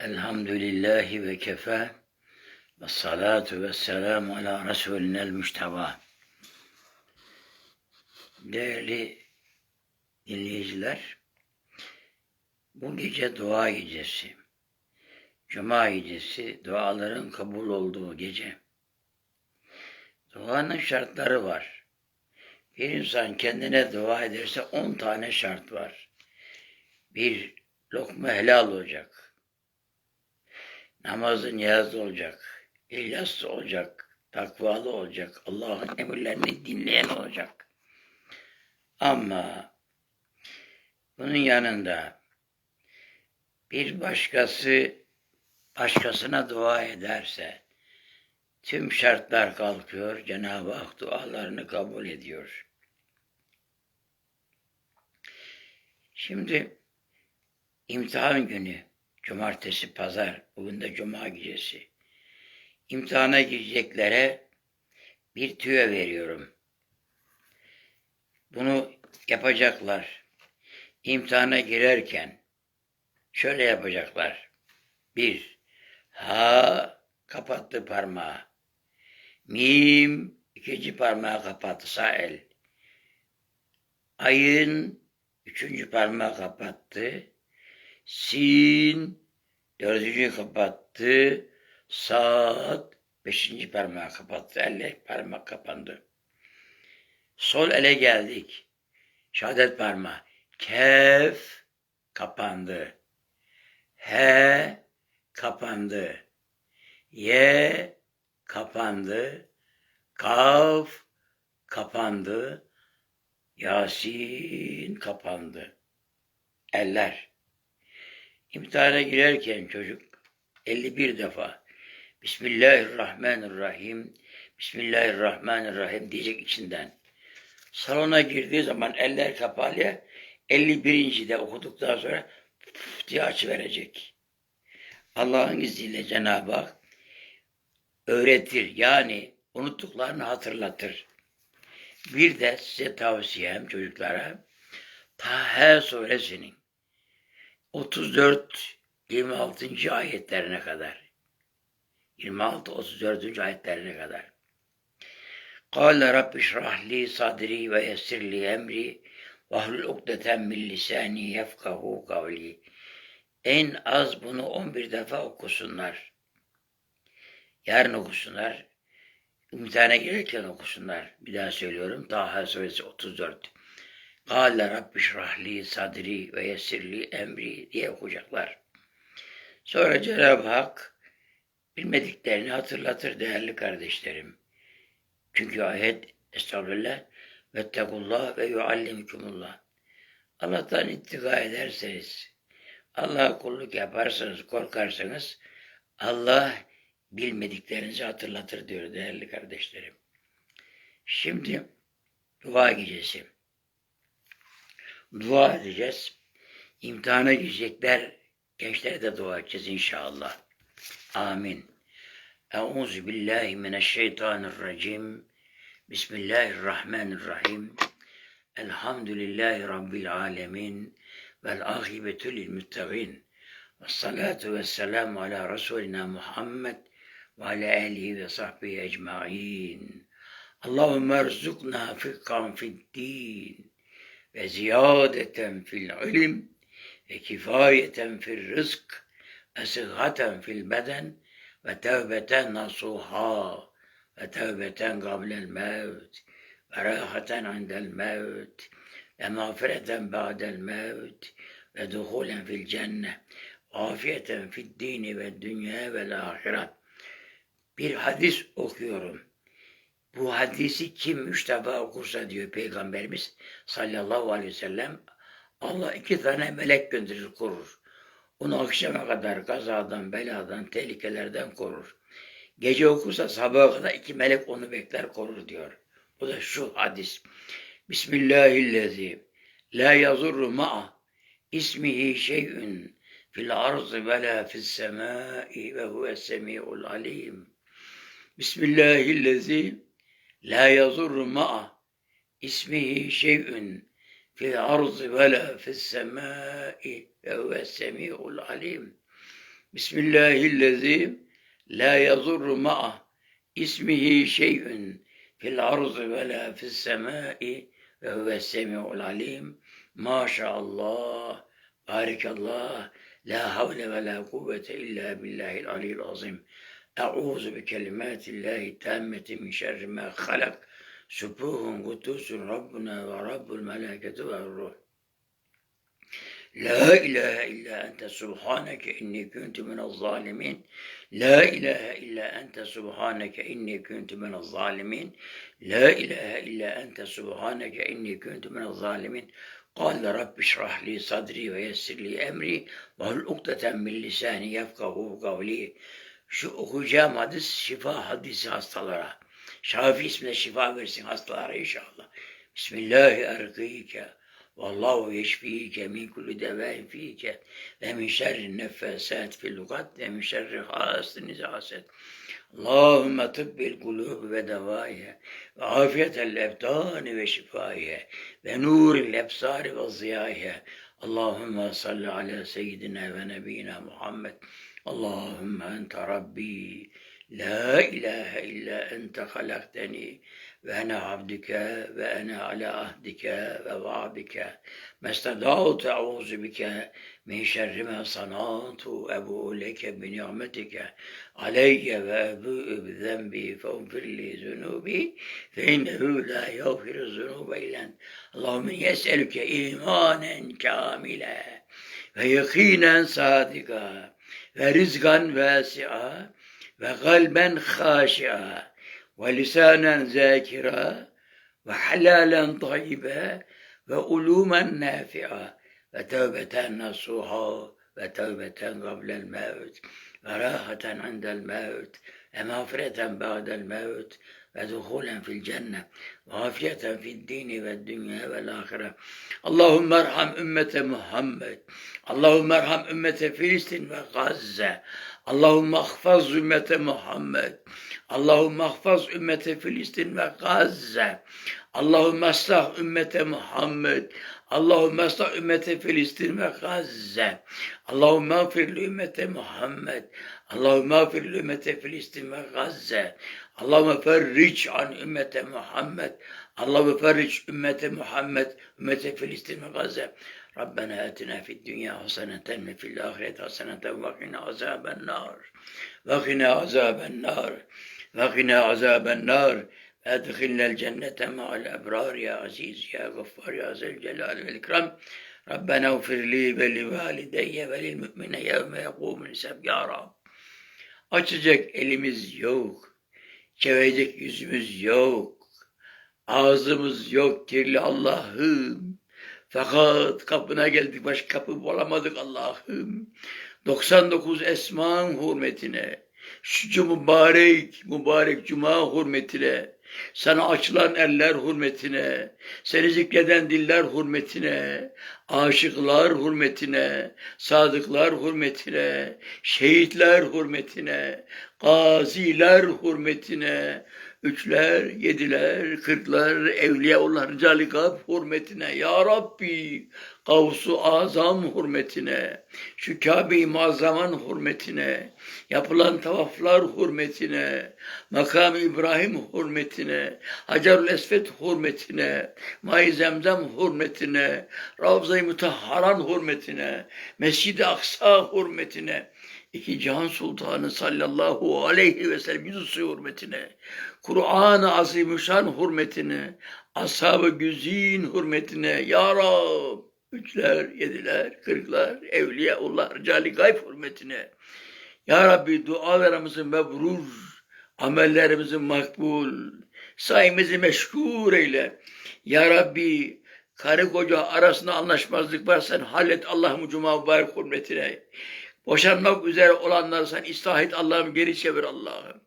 Elhamdülillahi ve kefe ve salatu ve selamu ala Resulinel müşteba. Değerli dinleyiciler, bu gece dua gecesi. Cuma gecesi duaların kabul olduğu gece. Duanın şartları var. Bir insan kendine dua ederse on tane şart var. Bir, lokma helal olacak. Namazı niyazlı olacak. İhlaslı olacak. Takvalı olacak. Allah'ın emirlerini dinleyen olacak. Ama bunun yanında bir başkası başkasına dua ederse tüm şartlar kalkıyor. Cenab-ı Hak dualarını kabul ediyor. Şimdi imtihan günü Cumartesi, pazar, bugün de cuma gecesi. İmtihana gireceklere bir tüyo veriyorum. Bunu yapacaklar. İmtihana girerken şöyle yapacaklar. Bir, ha kapattı parmağı. Mim ikinci parmağı kapattı sağ el. Ayın üçüncü parmağı kapattı. Sin dördüncü kapattı. Saat beşinci parmağı kapattı. Elle parmak kapandı. Sol ele geldik. Şehadet parmağı. Kef kapandı. He kapandı. Ye kapandı. Kaf kapandı. Yasin kapandı. Eller. İmtihana girerken çocuk 51 defa Bismillahirrahmanirrahim Bismillahirrahmanirrahim diyecek içinden. Salona girdiği zaman eller kapalı 51. de okuduktan sonra diye açı verecek. Allah'ın izniyle Cenab-ı Hak öğretir. Yani unuttuklarını hatırlatır. Bir de size tavsiyem çocuklara Taha suresinin 34 26. ayetlerine kadar 26 34. ayetlerine kadar Kâle Rabbi şrahli sadri ve yessirli emri vahlul ukdeten min lisani yefkahu kavli en az bunu 11 defa okusunlar. Yarın okusunlar. İmtihana girerken okusunlar. Bir daha söylüyorum. Taha suresi 34. Kâle Rabbi şrahli sadri ve yessirli emri diye okuyacaklar. Sonra Cenab-ı Hak bilmediklerini hatırlatır değerli kardeşlerim. Çünkü ayet estağfurullah ve tekullah ve yuallimkumullah. Allah'tan ittika ederseniz, Allah'a kulluk yaparsanız, korkarsanız Allah bilmediklerinizi hatırlatır diyor değerli kardeşlerim. Şimdi dua gecesi dua edeceğiz. İmtihana girecekler. Gençlere de dua edeceğiz inşallah. Amin. Euzu billahi mineşşeytanirracim. Bismillahirrahmanirrahim. Elhamdülillahi Rabbil alemin. Vel ahibetü lil müttegin. Ve salatu ve selamu ala Resulina Muhammed ve ala ehlihi ve sahbihi ecmain. Allahümme erzukna fikkan fid din ve ziyadeten fil ilim ve kifayeten fil rızk ve sıhhaten fil beden ve tevbeten nasuha ve tevbeten gablel mevt ve rahaten indel mevt ve mağfireten ba'del mevt ve duhulen fil cenne afiyeten fil dini ve dünya ve ahiret. Bir hadis okuyorum. Bu hadisi kim üç defa okursa diyor Peygamberimiz sallallahu aleyhi ve sellem Allah iki tane melek gönderir korur. Onu akşama kadar kazadan, beladan, tehlikelerden korur. Gece okursa sabaha kadar iki melek onu bekler korur diyor. Bu da şu hadis. Bismillahillezi la yazurru ma'a ismihi şey'ün fil ardı ve la fis semai ve huves semi'ul alim. Bismillahillezi La yazurru ma'a ismihi şey'ün fil ardı ve la fis semai ve huves semi'ul alim. Bismillahillezî la yazurru ma'a ismihi şey'ün fil ardı ve la fis semâi ve huves semi'ul alim. Maşallah, barikallah, la havle ve la kuvvete illa billahil aliyyil azim. أعوذ بكلمات الله التامة من شر ما خلق. سبوه قدوس ربنا ورب الملائكة والروح. لا إله إلا أنت سبحانك إني كنت من الظالمين. لا إله إلا أنت سبحانك إني كنت من الظالمين. لا إله إلا أنت سبحانك إني كنت من الظالمين. قال رب اشرح لي صدري ويسر لي أمري. وهل عقدة من لساني يفقه قولي. Şu okuyacağım hadis şifa hadisi hastalara. Şafi ismine şifa versin hastalara inşallah. Bismillahi erkıyke. Vallahu yeşfike min kulli devain fike ve min şerri neffesat fil lugat ve min şerri hasin izaset. Allahümme tıbbil kulub ve devaihe ve afiyetel ebdani ve şifaihe ve nuril ebsari ve ziyaihe. Allahümme salli ala seyyidina ve nebiyina Muhammed. Allahümme ente Rabbi. La ilahe illa ente halakteni ve ene abdike ve ene ala ahdike ve vaadike. Mestedâtu eûzu bike min şerri ma sanâtu ebu leke bi ni'metike aleyye ve ebu'u bi zenbi feğfirli zunubi fe innehu la yağfiru zunube illen. Allahümme yes'elüke imanen kamile ve yakinen sadika ve rizgan vasi'a ve kalben haşi'a ve lisanen zakira ve halalen tayyibe ve ulumen nafi'a ve tevbeten nasuha ve tevbeten qablel mevt ve rahaten indel mevt ve mağfireten ba'del mevt ve duhulen fil cennet ve afiyeten fid dini ve dünya ve ahire. Allahümme ahfaz ümmete Muhammed. Allahümme ahfaz ümmete Filistin ve Gazze. Allahümme aslah ümmete Muhammed. Allahümme aslah ümmete Filistin ve Gazze. Allahümme afir ümmete Muhammed. Allahümme afir ümmete Filistin ve Gazze. Allahümme ferric an ümmete Muhammed. Allahümme ferric ümmete Muhammed. Ümmete Filistin ve Gazze. ربنا آتنا في الدنيا حسنة وفي الآخرة حسنة وقنا عذاب النار وقنا عذاب النار وقنا عذاب النار وأدخلنا الجنة مع الأبرار يا عزيز يا غفار يا ذا الجلال والإكرام ربنا اغفر لي ولوالدي وللمؤمن يوم يقوم الحساب يا رب Açacak elimiz yok. Çevirecek yüzümüz yok. Ağzımız yok kirli Allah'ım. Fakat kapına geldik başka kapı bulamadık Allah'ım. 99 esman hürmetine, şu mübarek, mübarek cuma hürmetine, sana açılan eller hürmetine, seni zikreden diller hürmetine, aşıklar hürmetine, sadıklar hürmetine, şehitler hürmetine, gaziler hürmetine, üçler, yediler, kırklar, evliyaullah ricali gab hürmetine, Ya Rabbi, Gavsu Azam hürmetine, şu Kabe-i hürmetine, yapılan tavaflar hürmetine, makam İbrahim hürmetine, Hacerül Esved hürmetine, May Zemzem hürmetine, Ravza-i Mutahharan hürmetine, Mescid-i Aksa hürmetine, iki Cihan Sultanı sallallahu aleyhi ve sellem yüzüsü hürmetine, Kur'an-ı Azimüşşan hürmetine, Ashab-ı Güzin hürmetine, Ya Rab, üçler, yediler, kırklar, evliyaullah, ricali gayb hürmetine, Ya Rabbi dualarımızı mebrur, amellerimizi makbul, sayımızı meşgul eyle. Ya Rabbi karı koca arasında anlaşmazlık var sen hallet Allah'ım cuma mübarek hürmetine. Boşanmak üzere olanları sen ıslah et Allah'ım geri çevir Allah'ım.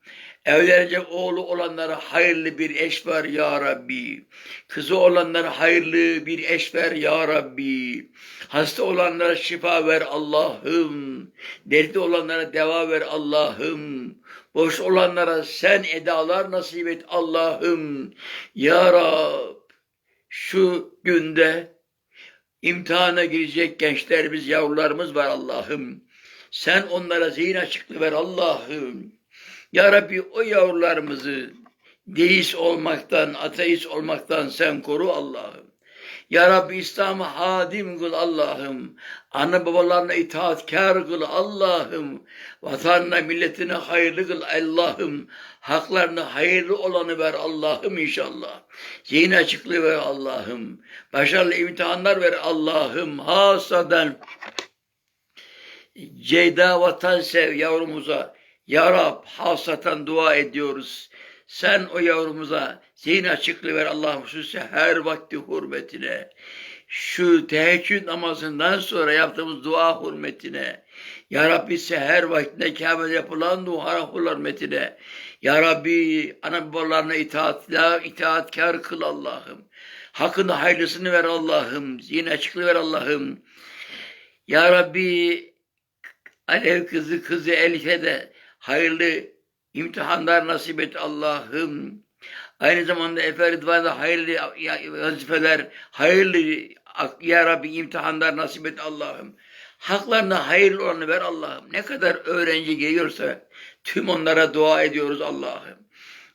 Evlenecek oğlu olanlara hayırlı bir eş ver ya Rabbi. Kızı olanlara hayırlı bir eş ver ya Rabbi. Hasta olanlara şifa ver Allah'ım. Derdi olanlara deva ver Allah'ım. Boş olanlara sen edalar nasip et Allah'ım. Ya Rab şu günde imtihana girecek gençlerimiz, yavrularımız var Allah'ım. Sen onlara zihin açıklığı ver Allah'ım. Ya Rabbi o yavrularımızı deist olmaktan, ateist olmaktan sen koru Allah'ım. Ya Rabbi İslam'a hadim kıl Allah'ım. Ana babalarına itaatkar kıl Allah'ım. Vatanına, milletine hayırlı kıl Allah'ım. Haklarını hayırlı olanı ver Allah'ım inşallah. Zihin açıklığı ver Allah'ım. Başarılı imtihanlar ver Allah'ım. Hasadan Ceyda Vatansev yavrumuza Ya Rab hasatan dua ediyoruz. Sen o yavrumuza zihin açıklığı ver Allah hususi her vakti hürmetine. Şu teheccüd namazından sonra yaptığımız dua hürmetine. Ya Rabbi seher vaktinde Kabe'de yapılan dua hürmetine. Ya Rabbi ana babalarına itaatla, itaatkar kıl Allah'ım. Hakkında hayırlısını ver Allah'ım. Zihin açıklığı ver Allah'ım. Ya Rabbi Alev kızı kızı Elif'e de hayırlı imtihanlar nasip et Allah'ım. Aynı zamanda Efe Rıdvan'a hayırlı vazifeler, hayırlı ya Rabbi imtihanlar nasip et Allah'ım. Haklarına hayırlı olanı ver Allah'ım. Ne kadar öğrenci geliyorsa tüm onlara dua ediyoruz Allah'ım.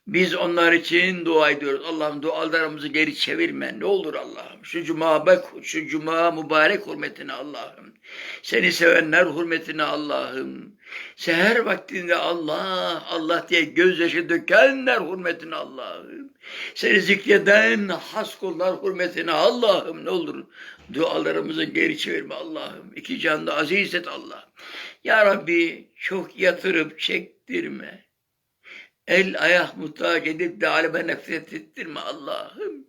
Biz onlar için dua ediyoruz. Allah'ım dualarımızı geri çevirme. Ne olur Allah'ım. Şu cuma bak, şu cuma mübarek hürmetine Allah'ım. Seni sevenler hürmetine Allah'ım. Seher vaktinde Allah, Allah diye gözyaşı dökenler hürmetine Allah'ım. Seni zikreden has kullar hürmetine Allah'ım ne olur. Dualarımızı geri çevirme Allah'ım. İki canda aziz et Allah. Ya Rabbi çok yatırıp çektirme. El ayak muhtaç edip de aleme nefret ettirme Allah'ım.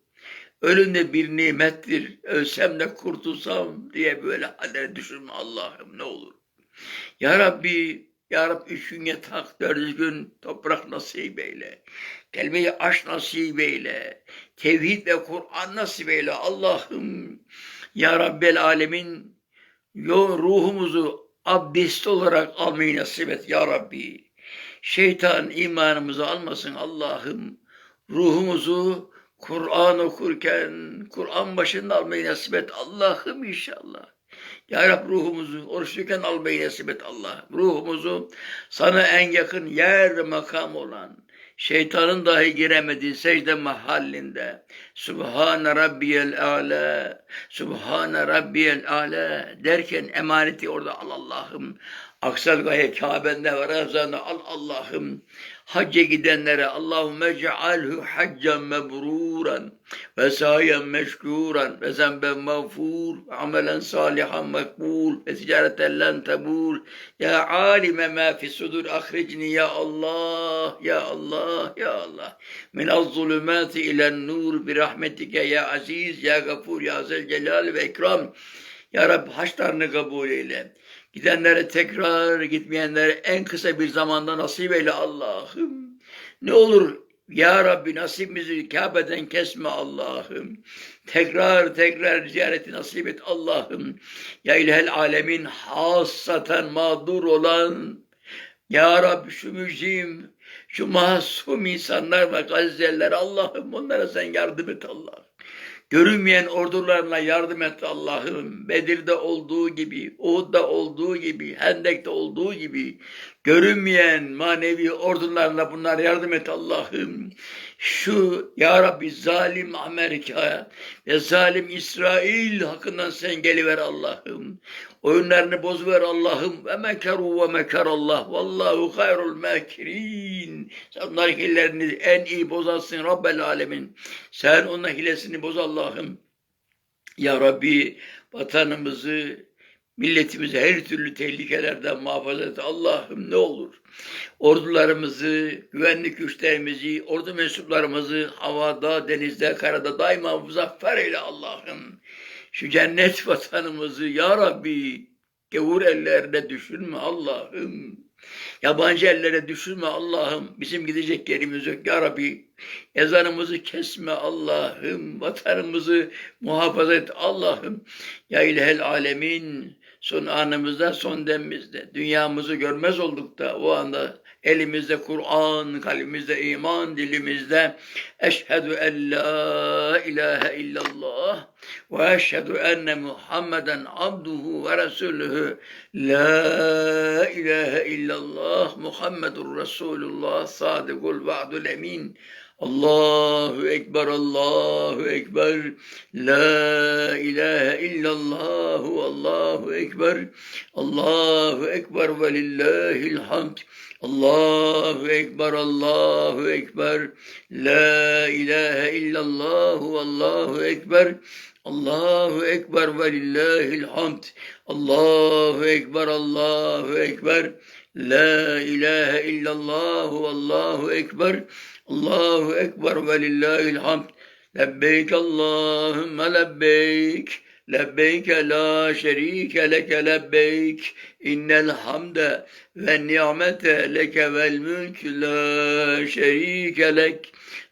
Ölüm de bir nimettir. Ölsem de kurtulsam diye böyle hallere düşürme Allah'ım ne olur. Ya Rabbi, Ya Rabbi üç gün yatak, dört gün toprak nasip eyle. Kelime-i aşk nasip eyle. Tevhid ve Kur'an nasip eyle Allah'ım. Ya Rabbel Alemin yo ruhumuzu abdest olarak almayı nasip et Ya Rabbi. Şeytan imanımızı almasın Allah'ım. Ruhumuzu Kur'an okurken Kur'an başında almayı nasip et Allah'ım inşallah. Ya Rab ruhumuzu oruçluyken almayı nasip et Allah. Ruhumuzu sana en yakın yer makam olan şeytanın dahi giremediği secde mahallinde Subhane Rabbiyel Ala Subhane Rabbiyel Ala derken emaneti orada al Allah'ım. Aksal gaye Kabe'nde ve Ravzan'da al Allah'ım. Hacca gidenlere Allahümme cealhu haccen mebruren ve sayen meşkuren ve zemben mağfur ve amelen salihan makbul ve ticareten len tebul. Ya alime ma fi sudur ahricni ya Allah ya Allah ya Allah. Min az zulümati ilen nur bi rahmetike ya aziz ya gafur ya zel celal ve ikram. Ya Rabbi haçlarını kabul eyle. Gidenlere tekrar, gitmeyenlere en kısa bir zamanda nasip eyle Allah'ım. Ne olur ya Rabbi nasibimizi Kabe'den kesme Allah'ım. Tekrar tekrar ziyareti nasip et Allah'ım. Ya ilhel alemin hassaten mağdur olan Ya Rabbi şu mücrim, şu masum insanlar ve gazeteler Allah'ım onlara sen yardım et Allah'ım. Görünmeyen ordularına yardım et Allah'ım. Bedir'de olduğu gibi, Uhud'da olduğu gibi, Hendek'te olduğu gibi görünmeyen manevi ordularına bunlar yardım et Allah'ım. Şu Ya Rabbi zalim Amerika ve zalim İsrail hakkından sen geliver Allah'ım. Oyunlarını bozuver Allah'ım. Ve mekeru ve mekerallah. Vallahu hayrul mekirin. Sen onların hilelerini en iyi bozarsın Rabbel alemin. Sen onun hilesini boz Allah'ım. Ya Rabbi vatanımızı, milletimizi her türlü tehlikelerden muhafaza et. Allah'ım ne olur. Ordularımızı, güvenlik güçlerimizi, ordu mensuplarımızı havada, denizde, karada daima muzaffer eyle Allah'ım. Şu cennet vatanımızı ya Rabbi gavur ellerine düşürme Allah'ım. Yabancı ellere düşürme Allah'ım. Bizim gidecek yerimiz yok ya Rabbi. Ezanımızı kesme Allah'ım. Vatanımızı muhafaza et Allah'ım. Ya ilhel alemin son anımızda son demimizde dünyamızı görmez olduk da o anda Elimizde Kur'an, kalbimizde iman, dilimizde eşhedü en la ilahe illallah ve eşhedü enne Muhammeden abduhu ve resulühü la ilahe illallah Muhammedur Resulullah sadıkul vaadul emin Allahu Ekber, Allahu Ekber, La ilahe illallah, Allahu Ekber, Allahu Ekber ve lillahil hamd. Allahu Ekber, Allahu Ekber, La ilahe illallah, Allahu Ekber, Allahu Ekber ve lillahil hamd. Allahu Ekber, Allahu Ekber, La ilahe illallah, Allahu Ekber, Allahu Ekber ve lillahil hamd. Lebbeyk Allahümme lebbeyk. Lebbeyk la şerike leke lebbeyk. İnnel hamde ve ni'mete leke vel mülk la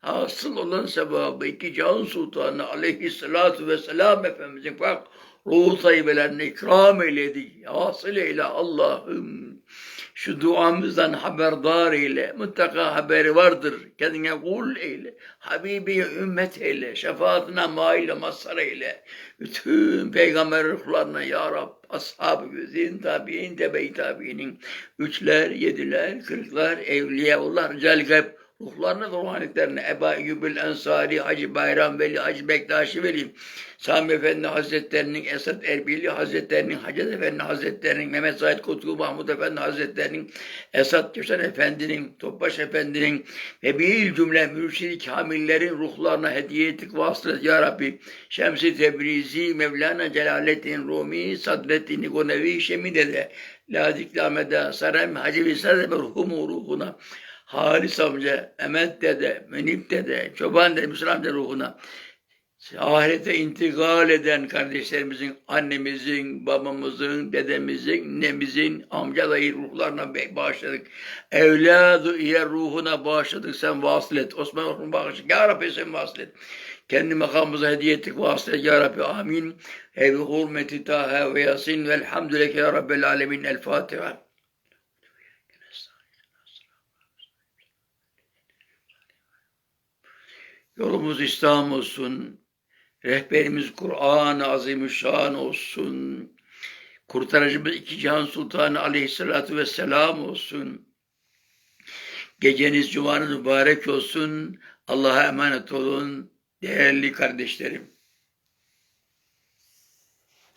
Hasıl olan sevabı iki Can Sultanı aleyhissalatu vesselam Efendimizin bak ruhu tayyibelerine ikram eyledi. Hasıl eyle Allah'ım. Şu duamızdan haberdar eyle. Mutlaka haberi vardır. Kendine kul eyle. Habibi ümmet eyle. Şefaatine mail mazhar eyle. Bütün peygamber ruhlarına ya Rab. Ashab-ı güzin, tabi'in, tebe-i tabi'inin. Üçler, yediler, kırklar, evliyaullah, rical gayb ruhlarına da ruhaniyetlerine Eba Eyyubil Ensari, Hacı Bayram Veli, Hacı Bektaşi Veli, Sami Efendi Hazretlerinin, Esad Erbili Hazretlerinin, Hacı Efendi Hazretlerinin, Mehmet Said Kutubu Mahmud Efendi Hazretlerinin, Esad Kösen Efendi'nin, Topbaş Efendi'nin ve bir cümle mürşidi kamillerin ruhlarına hediye ettik vasıtası Ya Rabbi. Şems-i Tebrizi, Mevlana Celaleddin Rumi, Sadreddin Nikonevi, Şemide'de, Ladik Lamede, Sarem, Hacı Visade merhumu ruhuna, Halis amca, Emet dede, Menip dede, Çoban dede, Müslüman amca ruhuna ahirete intikal eden kardeşlerimizin, annemizin, babamızın, dedemizin, nemizin, amca dayı ruhlarına bağışladık. Evladı iyer ruhuna bağışladık. Sen vasıl et. Osman ruhunu bağışla. Ya Rabbi sen vasıl et. Kendi makamımıza hediye ettik. Vasıl et. Ya Rabbi amin. Evi hurmeti taha ve yasin. Velhamdülillah ya Rabbil alemin. El Fatiha. Yolumuz İslam olsun. Rehberimiz Kur'an-ı Azimüşşan olsun. Kurtarıcımız iki Cihan Sultanı Aleyhisselatü Vesselam olsun. Geceniz cumanız mübarek olsun. Allah'a emanet olun değerli kardeşlerim.